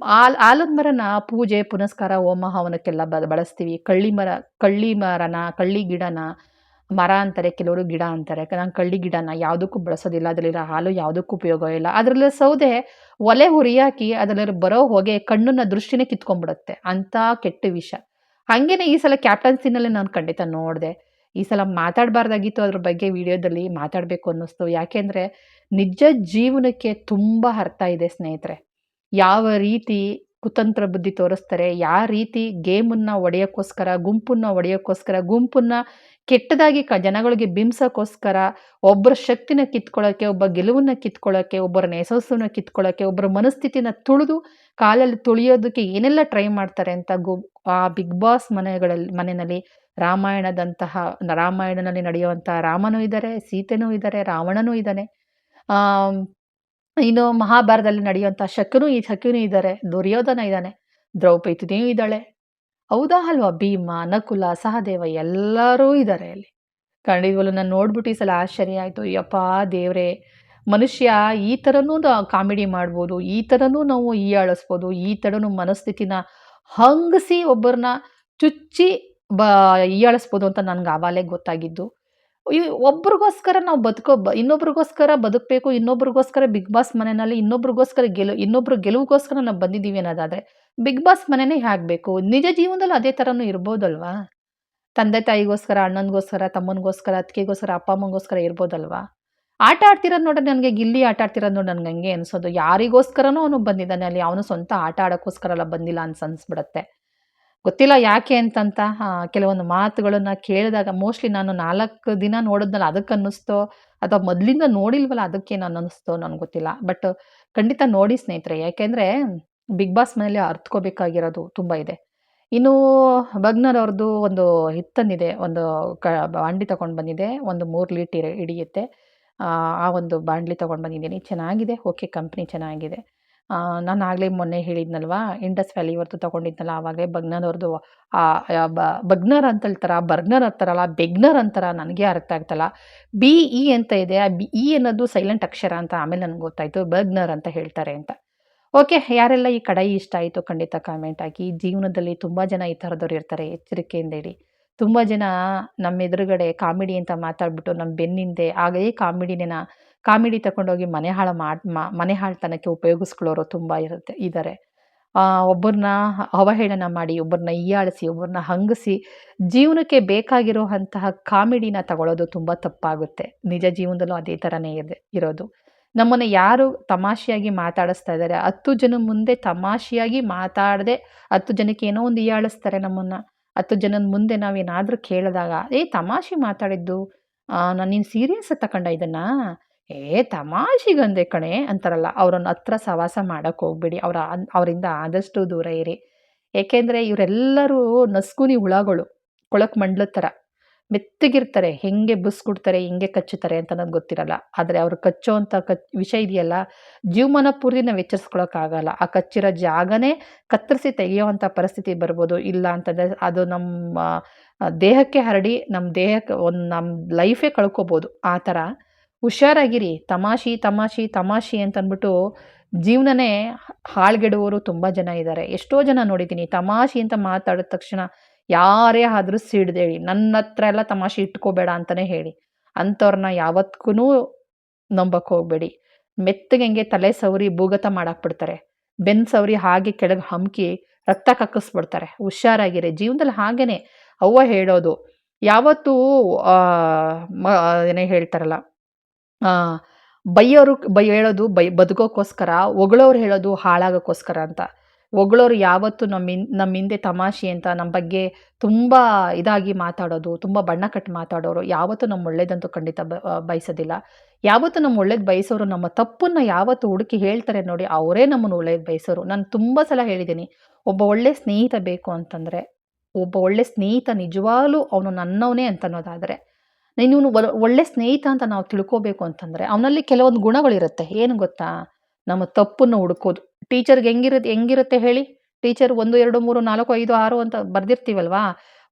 ಆಲ್ ಆಲದ ಮರನ ಪೂಜೆ, ಪುನಸ್ಕಾರ, ಹೋಮ, ಹವನಕ್ಕೆಲ್ಲ ಬ, ಬಳಸ್ತೀವಿ. ಕಳ್ಳಿ ಮರ, ಕಳ್ಳಿ ಮರನ, ಕಳ್ಳಿ ಗಿಡನ, ಮರ ಅಂತಾರೆ, ಕೆಲವರು ಗಿಡ ಅಂತಾರೆ. ನಾನು ಕಳ್ಳಿ ಗಿಡನ ಯಾವುದಕ್ಕೂ ಬಳಸೋದಿಲ್ಲ. ಅದರಲ್ಲಿರೋ ಹಾಲು ಯಾವುದಕ್ಕೂ ಉಪಯೋಗ ಇಲ್ಲ. ಅದರಲ್ಲಿ ಸೌದೆ ಒಲೆ ಹುರಿಯಾಕಿ ಅದರಲ್ಲಿ ಬರೋ ಹೊಗೆ ಕಣ್ಣನ್ನ ದೃಷ್ಟಿನೇ ಕಿತ್ಕೊಂಡ್ಬಿಡುತ್ತೆ. ಅಂಥ ಕೆಟ್ಟ ವಿಷ. ಹಾಗೇನೆ ಈ ಸಲ ಕ್ಯಾಪ್ಟನ್ಸಿನಲ್ಲಿ ನಾನು ಖಂಡಿತ ನೋಡಿದೆ. ಈ ಸಲ ಮಾತಾಡಬಾರ್ದಾಗಿತ್ತು ಅದ್ರ ಬಗ್ಗೆ ವಿಡಿಯೋದಲ್ಲಿ ಮಾತಾಡಬೇಕು ಅನ್ನಿಸ್ತು. ಯಾಕೆಂದರೆ ನಿಜ ಜೀವನಕ್ಕೆ ತುಂಬ ಅರ್ಥ ಇದೆ ಸ್ನೇಹಿತರೆ. ಯಾವ ರೀತಿ ಕುತಂತ್ರ ಬುದ್ಧಿ ತೋರಿಸ್ತಾರೆ. ಯಾವ ರೀತಿ ಗೇಮನ್ನು ಒಡೆಯೋಕ್ಕೋಸ್ಕರ, ಗುಂಪನ್ನ ಒಡೆಯೋಕ್ಕೋಸ್ಕರ, ಗುಂಪನ್ನ ಕೆಟ್ಟದಾಗಿ ಕ ಜನಗಳಿಗೆ ಬಿಂಬಿಸೋಕ್ಕೋಸ್ಕರ ಒಬ್ಬರ ಶಕ್ತಿನ ಕಿತ್ಕೊಳ್ಳೋಕ್ಕೆ ಒಬ್ಬ ಗೆಲುವನ್ನು ಕಿತ್ಕೊಳ್ಳೋಕ್ಕೆ ಒಬ್ಬರ ಯಶಸ್ಸನ್ನ ಕಿತ್ಕೊಳ್ಳೋಕ್ಕೆ ಒಬ್ಬರ ಮನಸ್ಥಿತಿನ ತುಳಿದು ಕಾಲಲ್ಲಿ ತುಳಿಯೋದಕ್ಕೆ ಏನೆಲ್ಲ ಟ್ರೈ ಮಾಡ್ತಾರೆ ಅಂತ ಗು, ಆ ಬಿಗ್ ಬಾಸ್ ಮನೆಗಳಲ್ಲಿ, ಮನೆಯಲ್ಲಿ ರಾಮಾಯಣದಂತಹ, ರಾಮಾಯಣದಲ್ಲಿ ನಡೆಯುವಂಥ ರಾಮನೂ ಇದ್ದಾರೆ ಸೀತೆನೂ ಇದ್ದಾರೆ ರಾವಣನೂ ಇದ್ದಾನೆ ಇನ್ನು ಮಹಾಭಾರತದಲ್ಲಿ ನಡೆಯುವಂಥ ಶಕುನು ಈ ಶಕುನು ಇದ್ದಾರೆ ದುರ್ಯೋಧನ ಇದ್ದಾನೆ ದ್ರೌಪದಿನೂ ಇದ್ದಾಳೆ. ಹೌದಾ ಅಲ್ವಾ? ಭೀಮ ನಕುಲ ಸಹದೇವ ಎಲ್ಲರೂ ಇದ್ದಾರೆ ಅಲ್ಲಿ. ಖಂಡಿತವಲ್ಲೂ ನಾನು ನೋಡ್ಬಿಟ್ಟು ಈ ಸಲ ಆಶ್ಚರ್ಯ ಆಯಿತು. ಯಪ್ಪ ದೇವ್ರೆ, ಮನುಷ್ಯ ಈ ಥರನೂ ಕಾಮಿಡಿ ಮಾಡ್ಬೋದು, ಈ ಥರನೂ ನಾವು ಹೀಯಾಳಿಸ್ಬೋದು ಈ ಥರನೂ ಮನಸ್ಥಿತಿನ ಹಂಗಿಸಿ ಒಬ್ಬರನ್ನ ಚುಚ್ಚಿ ಬ ಅಳಿಸ್ಬೋದು ಅಂತ ನನಗೆ ಆವಾಗಲೇ ಗೊತ್ತಾಗಿದ್ದು. ಈ ಒಬ್ರಿಗೋಸ್ಕರ ನಾವು ಬದುಕೋ ಬ ಇನ್ನೊಬ್ರಿಗೋಸ್ಕರ ಬದುಕಬೇಕು, ಇನ್ನೊಬ್ರಿಗೋಸ್ಕರ ಬಿಗ್ ಬಾಸ್ ಮನೆಯಲ್ಲಿ ಇನ್ನೊಬ್ರಿಗೋಸ್ಕರ ಗೆಲು, ಇನ್ನೊಬ್ರು ಗೆಲುವಿಗೋಸ್ಕರ ನಾವು ಬಂದಿದ್ದೀವಿ ಅನ್ನೋದಾದರೆ ಬಿಗ್ ಬಾಸ್ ಮನೆಯೇ ಆಗಬೇಕು. ನಿಜ ಜೀವನದಲ್ಲಿ ಅದೇ ಥರನೂ ಇರ್ಬೋದಲ್ವಾ? ತಂದೆ ತಾಯಿಗೋಸ್ಕರ, ಅಣ್ಣನಿಗೋಸ್ಕರ, ತಮ್ಮನಿಗೋಸ್ಕರ, ಅತ್ತಿಗೆಗೋಸ್ಕರ, ಅಪ್ಪ ಅಮ್ಮನಿಗೋಸ್ಕರ ಇರ್ಬೋದಲ್ವಾ? ಆಟ ಆಡ್ತಿರೋದು ನೋಡ್ರೆ ನನಗೆ ಗಿಲ್ಲಿ ಆಟ ಆಡ್ತಿರೋದು ನೋಡಿ ನನಗೆ ಹಂಗೆ ಅನಿಸೋದು. ಯಾರಿಗೋಸ್ಕರನೂ ಅವನು ಬಂದಿದ್ದಾನೆ. ಅಲ್ಲಿ ಅವನು ಸ್ವಂತ ಆಟ ಆಡೋಕ್ಕೋಸ್ಕರ ಎಲ್ಲ ಬಂದಿಲ್ಲ ಅಂತ ಅನ್ಸ್ಬಿಡತ್ತೆ ಗೊತ್ತಿಲ್ಲ ಯಾಕೆ ಅಂತಂತ ಕೆಲವೊಂದು ಮಾತುಗಳನ್ನು ಕೇಳಿದಾಗ ಮೋಸ್ಟ್ಲಿ ನಾನು ನಾಲ್ಕು ದಿನ ನೋಡಿದ್ನಲ್ಲ ಅದಕ್ಕೆ ಅನ್ನಿಸ್ತೋ, ಅಥವಾ ಮೊದಲಿಂದ ನೋಡಿಲ್ವಲ್ಲ ಅದಕ್ಕೆ ನಾನು ಅನ್ನಿಸ್ತೋ ನನಗೆ ಗೊತ್ತಿಲ್ಲ. ಬಟ್ ಖಂಡಿತ ನೋಡಿ ಸ್ನೇಹಿತರೆ, ಯಾಕೆಂದರೆ ಬಿಗ್ ಬಾಸ್ ಮನೇಲಿ ಅರ್ತ್ಕೋಬೇಕಾಗಿರೋದು ತುಂಬ ಇದೆ. ಇನ್ನು ಬಗ್ನರ್ ಅವ್ರದ್ದು ಒಂದು ಹಿತ್ತಂದಿದೆ ಒಂದು ಕ, ಬಾಂಡ್ಲಿ ತಗೊಂಡು ಬಂದಿದೆ, ಒಂದು ಮೂರು ಲೀಟರ್ ಹಿಡಿಯುತ್ತೆ. ಆ ಒಂದು ಬಾಂಡ್ಲಿ ತೊಗೊಂಡು ಬಂದಿದ್ದೀನಿ. ಚೆನ್ನಾಗಿದೆ ಓಕೆ ಕಂಪ್ನಿ ಚೆನ್ನಾಗಿದೆ. ನಾನು ಆಗಲೇ ಮೊನ್ನೆ ಹೇಳಿದ್ನಲ್ವ? ಇಂಡಸ್ ವ್ಯಾಲಿ ಅವ್ರದ್ದು ತೊಗೊಂಡಿದ್ನಲ್ಲ, ಆವಾಗಲೇ ಬಗ್ನರ್ವ್ರದ್ದು ಆ ಆ, ಬ ಬಗ್ನರ್ ಅಂತ ಹೇಳ್ತಾರ ಬರ್ಗ್ನರ್ ಅಂತಾರಲ್ಲ, ಬೆಗ್ನರ್ ಅಂತಾರ, ನನಗೆ ಅರ್ಥ ಆಗ್ತಲ್ಲ. ಬಿ, ಇ ಅಂತ ಇದೆ, ಆ ಬಿ, ಇ ಅನ್ನೋದು ಸೈಲೆಂಟ್ ಅಕ್ಷರ ಅಂತ ಆಮೇಲೆ ನನಗೆ ಗೊತ್ತಾಯಿತು ಬರ್ಗ್ನರ್ ಅಂತ ಹೇಳ್ತಾರೆ ಅಂತ. ಓಕೆ ಯಾರೆಲ್ಲ ಈ ಕಡಾಯಿ ಇಷ್ಟ ಆಯಿತು ಖಂಡಿತ ಕಾಮೆಂಟ್ ಹಾಕಿ. ಜೀವನದಲ್ಲಿ ತುಂಬ ಜನ ಈ ಥರದವ್ರು ಇರ್ತಾರೆ, ಎಚ್ಚರಿಕೆಯಿಂದ ಇಡಿ. ತುಂಬ ಜನ ನಮ್ಮ ಎದುರುಗಡೆ ಕಾಮಿಡಿ ಅಂತ ಮಾತಾಡ್ಬಿಟ್ಟು ನಮ್ಮ ಬೆನ್ನಿಂದೆ ಆಗೇ ಕಾಮಿಡಿನ ಕಾಮಿಡಿ ತಗೊಂಡೋಗಿ ಮನೆ ಹಾಳು ಮಾಡಿ ಮನೆ ಹಾಳ್ತನಕ್ಕೆ ಉಪಯೋಗಿಸ್ಕೊಳ್ಳೋರು ತುಂಬ ಇರುತ್ತೆ ಇದ್ದಾರೆ ಒಬ್ಬರನ್ನ ಅವಹೇಳನ ಮಾಡಿ ಒಬ್ಬರನ್ನ ಹೀಯಾಳಿಸಿ ಒಬ್ಬರನ್ನ ಹಂಗಿಸಿ ಜೀವನಕ್ಕೆ ಬೇಕಾಗಿರುವಂತಹ ಕಾಮಿಡಿನ ತಗೊಳ್ಳೋದು ತುಂಬ ತಪ್ಪಾಗುತ್ತೆ. ನಿಜ ಜೀವನದಲ್ಲೂ ಅದೇ ಥರನೇ ಇದೆ, ಇರೋದು. ನಮ್ಮನ್ನು ಯಾರು ತಮಾಷೆಯಾಗಿ ಮಾತಾಡಿಸ್ತಾ ಇದ್ದಾರೆ ಹತ್ತು ಜನ ಮುಂದೆ ತಮಾಷೆಯಾಗಿ ಮಾತಾಡದೆ ಹತ್ತು ಜನಕ್ಕೆ ಏನೋ ಒಂದು ಹೀಯಾಳಿಸ್ತಾರೆ ನಮ್ಮನ್ನು. ಹತ್ತು ಜನದ ಮುಂದೆ ನಾವೇನಾದರೂ ಕೇಳಿದಾಗ, ಏ, ತಮಾಷೆ ಮಾತಾಡಿದ್ದು ನಾನು ನೀನು ಸೀರಿಯಸ್ ತಗೊಂಡ ಇದನ್ನು? ಏ ತಮಾಷೆಗಂದೆ ಕಣೆ ಅಂತಾರಲ್ಲ. ಅವ್ರನ್ನ ಹತ್ರ ಸವಾಸ ಮಾಡೋಕ್ಕೆ ಹೋಗ್ಬೇಡಿ. ಅವರ ಅವರಿಂದ ಆದಷ್ಟು ದೂರ ಇರಿ. ಏಕೆಂದರೆ ಇವರೆಲ್ಲರೂ ನಸ್ಕುನಿ ಹುಳಗಳು, ಕೊಳಕ್ ಮಂಡ್ಲ ಥರ. ಮೆತ್ತಗಿರ್ತಾರೆ, ಹೆಂಗೆ ಬುಸ್ ಕೊಡ್ತಾರೆ, ಹೆಂಗೆ ಕಚ್ಚುತ್ತಾರೆ ಅಂತ ನನಗೆ ಗೊತ್ತಿರಲ್ಲ. ಆದರೆ ಅವರು ಕಚ್ಚೋವಂಥ ಕಚ್, ವಿಷಯ ಇದೆಯಲ್ಲ, ಜೀವಮಾನ ಪೂರ್ತಿ ನಾವು ಎಚ್ಚರಿಸ್ಕೊಳಕ್ಕಾಗಲ್ಲ. ಆ ಕಚ್ಚಿರೋ ಜಾಗನೇ ಕತ್ತರಿಸಿ ತೆಗೆಯುವಂಥ ಪರಿಸ್ಥಿತಿ ಬರ್ಬೋದು. ಇಲ್ಲ ಅಂತಂದರೆ ಅದು ನಮ್ಮ ದೇಹಕ್ಕೆ ಹರಡಿ ನಮ್ಮ ದೇಹಕ್ಕೆ ಒಂದು ನಮ್ಮ ಲೈಫೇ ಕಳ್ಕೊಬೋದು. ಆ ಥರ ಹುಷಾರಾಗಿರಿ. ತಮಾಷಿ ತಮಾಷಿ ತಮಾಷಿ ಅಂತಂದ್ಬಿಟ್ಟು ಜೀವನನೇ ಹಾಳ್ಗೆಡುವವರು ತುಂಬ ಜನ ಇದ್ದಾರೆ. ಎಷ್ಟೋ ಜನ ನೋಡಿದ್ದೀನಿ ತಮಾಷಿ ಅಂತ ಮಾತಾಡಿದ ತಕ್ಷಣ ಯಾರೇ ಆದರೂ ಸಿಡ್ದೇಳಿ, ನನ್ನ ಹತ್ರ ಎಲ್ಲ ತಮಾಷೆ ಇಟ್ಕೋಬೇಡ ಅಂತಲೇ ಹೇಳಿ. ಅಂಥವ್ರನ್ನ ಯಾವತ್ತಿಗೂ ನಂಬಕ್ಕೆ ಹೋಗಬೇಡಿ. ಮೆತ್ತಗೆ ಹಂಗೆ ತಲೆ ಸವರಿ ಭೂಗತ ಮಾಡಾಕ್ಬಿಡ್ತಾರೆ. ಬೆನ್ ಸವರಿ ಹಾಗೆ ಕೆಳಗೆ ಹಮ್ಕಿ ರಕ್ತ ಕಕ್ಕಿಸ್ಬಿಡ್ತಾರೆ. ಹುಷಾರಾಗಿರಿ. ಜೀವನದಲ್ಲಿ ಹಾಗೇನೆ ಅವ್ವ ಹೇಳೋದು. ಯಾವತ್ತೂ ಏನೇ ಹೇಳ್ತಾರಲ್ಲ ಬೈಯೋರು, ಬೈ, ಹೇಳೋದು ಬೈ, ಬದುಕೋಕ್ಕೋಸ್ಕರ, ಹೊಗಳೋರು ಹೇಳೋದು ಹಾಳಾಗೋಕ್ಕೋಸ್ಕರ ಅಂತ. ಹೊಗಳೋರು ಯಾವತ್ತೂ ನಮ್ಮ ನಮ್ಮ ಹಿಂದೆ ತಮಾಷೆ ಅಂತ ನಮ್ಮ ಬಗ್ಗೆ ತುಂಬ ಇದಾಗಿ ಮಾತಾಡೋದು, ತುಂಬ ಬಣ್ಣ ಕಟ್ಟಿ ಮಾತಾಡೋರು ಯಾವತ್ತೂ ನಮ್ಮ ಒಳ್ಳೇದಂತೂ ಖಂಡಿತ ಬಯಸೋದಿಲ್ಲ. ಯಾವತ್ತೂ ನಮ್ಮ ಒಳ್ಳೇದು ಬಯಸೋರು, ನಮ್ಮ ತಪ್ಪನ್ನು ಯಾವತ್ತು ಹುಡುಕಿ ಹೇಳ್ತಾರೆ ನೋಡಿ, ಅವರೇ ನಮ್ಮನ್ನು ಒಳ್ಳೇದು ಬಯಸೋರು. ನಾನು ತುಂಬ ಸಲ ಹೇಳಿದ್ದೀನಿ, ಒಬ್ಬ ಒಳ್ಳೆ ಸ್ನೇಹಿತ ಬೇಕು ಅಂತಂದರೆ, ಒಬ್ಬ ಒಳ್ಳೆ ಸ್ನೇಹಿತ ನಿಜವಾಗ್ಲೂ ಅವನು ನನ್ನವನೇ ಅಂತ ನೀನು ಒಳ್ಳೆ ಸ್ನೇಹಿತ ಅಂತ ನಾವು ತಿಳ್ಕೋಬೇಕು ಅಂತಂದರೆ ಅವನಲ್ಲಿ ಕೆಲವೊಂದು ಗುಣಗಳಿರುತ್ತೆ. ಏನು ಗೊತ್ತಾ? ನಮ್ಮ ತಪ್ಪನ್ನು ಹುಡುಕೋದು. ಟೀಚರ್ಗೆ ಹೆಂಗಿರುತ್ತೆ ಹೆಂಗಿರುತ್ತೆ ಹೇಳಿ? ಟೀಚರ್ ಒಂದು, ಎರಡು, ಮೂರು, ನಾಲ್ಕು, ಐದು, ಆರು ಅಂತ ಬರ್ದಿರ್ತೀವಲ್ವಾ?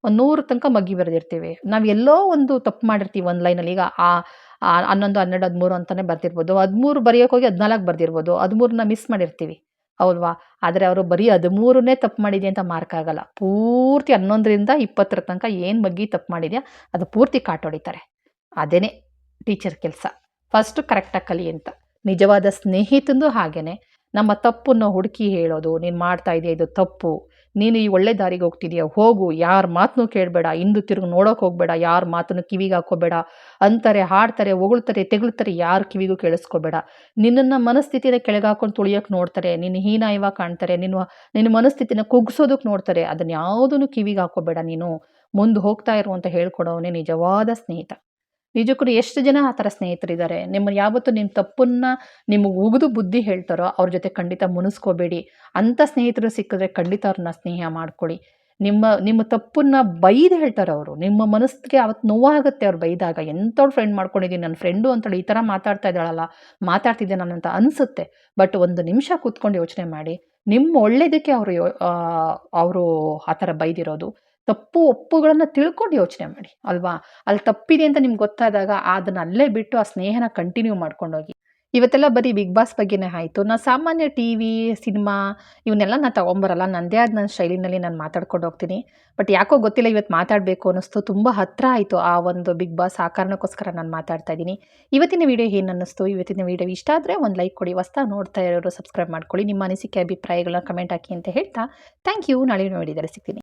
ಒಂದು ನೂರು ತನಕ ಮಗ್ಗಿ ಬರೆದಿರ್ತೀವಿ. ನಾವು ಎಲ್ಲೋ ಒಂದು ತಪ್ಪು ಮಾಡಿರ್ತೀವಿ ಒಂದು ಲೈನಲ್ಲಿ. ಈಗ ಆ ಹನ್ನೊಂದು, ಹನ್ನೆರಡು, ಹದಿಮೂರು ಅಂತಲೇ ಬರ್ದಿರ್ಬೋದು. ಹದಿಮೂರು ಬರೆಯೋಕ್ಕೋಗಿ ಹದಿನಾಲ್ಕು ಬರ್ದಿರ್ಬೋದು. ಹದಿಮೂರನ್ನ ಮಿಸ್ ಮಾಡಿರ್ತೀವಿ. ಹೌಲ್ವಾ ಆದರೆ ಅವರು ಬರೀ ಹದಿಮೂರನೇ ತಪ್ಪು ಮಾಡಿದೆ ಅಂತ ಮಾರ್ಕ್ ಆಗಲ್ಲ. ಪೂರ್ತಿ ಹನ್ನೊಂದರಿಂದ ಇಪ್ಪತ್ತರ ತನಕ ಏನು ಬಗ್ಗೆ ತಪ್ಪು ಮಾಡಿದೆಯಾ, ಅದು ಪೂರ್ತಿ ಕಾಟೊಡಿತಾರೆ. ಅದೇನೇ ಟೀಚರ್ ಕೆಲಸ. ಫಸ್ಟು ಕರೆಕ್ಟಾಗಿ ಕಲಿ ಅಂತ. ನಿಜವಾದ ಸ್ನೇಹಿತಂದು ಹಾಗೇನೆ. ನಮ್ಮ ತಪ್ಪನ್ನು ಹುಡುಕಿ ಹೇಳೋದು, ನೀನು ಮಾಡ್ತಾ ಇದೆಯಾ ಇದು ತಪ್ಪು ನೀನು ಈ ಒಳ್ಳೆ ದಾರಿಗೆ ಹೋಗ್ತಿದೀಯ? ಹೋಗು, ಯಾರ ಮಾತನ್ನೂ ಕೇಳಬೇಡ ಹಿಂದು ತಿರುಗಿ ನೋಡೋಕೆ ಹೋಗಬೇಡ, ಯಾರ ಮಾತನ್ನು ಕಿವಿಗೆ ಹಾಕೋಬೇಡ ಅಂತಾರೆ, ಹಾಡ್ತಾರೆ, ಹೊಗಳ್ತಾರೆ, ತೆಗಳ್ತಾರೆ, ಯಾರ ಕಿವಿಗೂ ಕೇಳಿಸ್ಕೋಬೇಡ. ನಿನ್ನನ್ನು ಮನಸ್ಥಿತಿನ ಕೆಳಗಾಕೊಂಡು ತುಳಿಯೋಕೆ ನೋಡ್ತಾರೆ, ನಿನ್ನ ಹೀನಾಯವಾಗಿ ಕಾಣ್ತಾರೆ, ನಿನ್ನ ನಿನ್ನ ಮನಸ್ಥಿತಿನ ಕುಗ್ಸೋದಕ್ಕೆ ನೋಡ್ತಾರೆ, ಅದನ್ನ ಯಾವುದನ್ನು ಕಿವಿಗೆ ಹಾಕೋಬೇಡ ನೀನು. ಮುಂದೆ ಹೋಗ್ತಾ ಇರು ಅಂತ ಹೇಳ್ಕೊಡೋವನೇ ನಿಜವಾದ ಸ್ನೇಹಿತ. ನಿಜಕ್ಕೂ ಎಷ್ಟು ಜನ ಆ ಥರ ಸ್ನೇಹಿತರಿದ್ದಾರೆ? ನಿಮ್ಮ ಯಾವತ್ತು ನಿಮ್ಮ ತಪ್ಪನ್ನು ನಿಮಗೆ ಉಗಿದು ಬುದ್ಧಿ ಹೇಳ್ತಾರೋ ಅವ್ರ ಜೊತೆ ಖಂಡಿತ ಮುನಿಸ್ಕೋಬೇಡಿ. ಅಂಥ ಸ್ನೇಹಿತರು ಸಿಕ್ಕಿದ್ರೆ ಖಂಡಿತ ಅವ್ರನ್ನ ಸ್ನೇಹ ಮಾಡ್ಕೊಳ್ಳಿ. ನಿಮ್ಮ ನಿಮ್ಮ ತಪ್ಪನ್ನ ಬೈದು ಹೇಳ್ತಾರೆ ಅವರು. ನಿಮ್ಮ ಮನಸ್ಸಿಗೆ ಅವತ್ತು ನೋವಾಗುತ್ತೆ ಅವ್ರು ಬೈದಾಗ. ಎಂಥವ್ರು ಫ್ರೆಂಡ್ ಮಾಡ್ಕೊಂಡಿದ್ದೀನಿ, ನನ್ನ ಫ್ರೆಂಡು ಅಂತೇಳಿ ಈ ಥರ ಮಾತಾಡ್ತಾ ಇದ್ದಾಳಲ್ಲ, ಮಾತಾಡ್ತಿದ್ದೆ ನಾನು ಅಂತ ಅನಿಸುತ್ತೆ. ಬಟ್ ಒಂದು ನಿಮಿಷ ಕೂತ್ಕೊಂಡು ಯೋಚನೆ ಮಾಡಿ. ನಿಮ್ಮ ಒಳ್ಳೇದಕ್ಕೆ ಅವರು ಅವರು ಆ ಥರ ಬೈದಿರೋದು. ತಪ್ಪು ಒಪ್ಪುಗಳನ್ನು ತಿಳ್ಕೊಂಡು ಯೋಚನೆ ಮಾಡಿ, ಅಲ್ವಾ? ಅಲ್ಲಿ ತಪ್ಪಿದೆ ಅಂತ ನಿಮ್ಗೆ ಗೊತ್ತಾದಾಗ ಅದನ್ನ ಅಲ್ಲೇ ಬಿಟ್ಟು ಆ ಸ್ನೇಹನ ಕಂಟಿನ್ಯೂ ಮಾಡ್ಕೊಂಡೋಗಿ. ಇವತ್ತೆಲ್ಲ ಬರೀ ಬಿಗ್ ಬಾಸ್ ಬಗ್ಗೆನೇ ಆಯಿತು. ನಾ ಸಾಮಾನ್ಯ ಟಿ ವಿ ಸಿನಿಮಾ ಇವನ್ನೆಲ್ಲ ನಾನು ತಗೊಂಬರಲ್ಲ. ನನ್ನದೇ ಆದ ನನ್ನ ಶೈಲಿನಲ್ಲಿ ನಾನು ಮಾತಾಡ್ಕೊಂಡು ಹೋಗ್ತೀನಿ. ಬಟ್ ಯಾಕೋ ಗೊತ್ತಿಲ್ಲ ಇವತ್ತು ಮಾತಾಡಬೇಕು ಅನ್ನಿಸ್ತು. ತುಂಬ ಹತ್ತಿರ ಆಯಿತು ಆ ಒಂದು ಬಿಗ್ ಬಾಸ್ ಆ ಕಾರಣಕ್ಕೋಸ್ಕರ ನಾನು ಮಾತಾಡ್ತಾ ಇದ್ದೀನಿ. ಇವತ್ತಿನ ವೀಡಿಯೋ ಏನು ಅನ್ನಿಸ್ತು? ಇವತ್ತಿನ ವೀಡಿಯೋ ಇಷ್ಟ ಆದರೆ ಒಂದು ಲೈಕ್ ಕೊಡಿ. ವಸ್ತಾ ನೋಡ್ತಾ ಇರೋರು ಸಬ್ಸ್ಕ್ರೈಬ್ ಮಾಡ್ಕೊಳ್ಳಿ. ನಿಮ್ಮ ಅನಿಸಿಕೆ, ಅಭಿಪ್ರಾಯಗಳನ್ನ ಕಮೆಂಟ್ ಹಾಕಿ ಅಂತ ಹೇಳ್ತಾ. ಥ್ಯಾಂಕ್ ಯು ನಾಳೆ ನೋಡಿದರೆ ಸಿಗ್ತೀನಿ.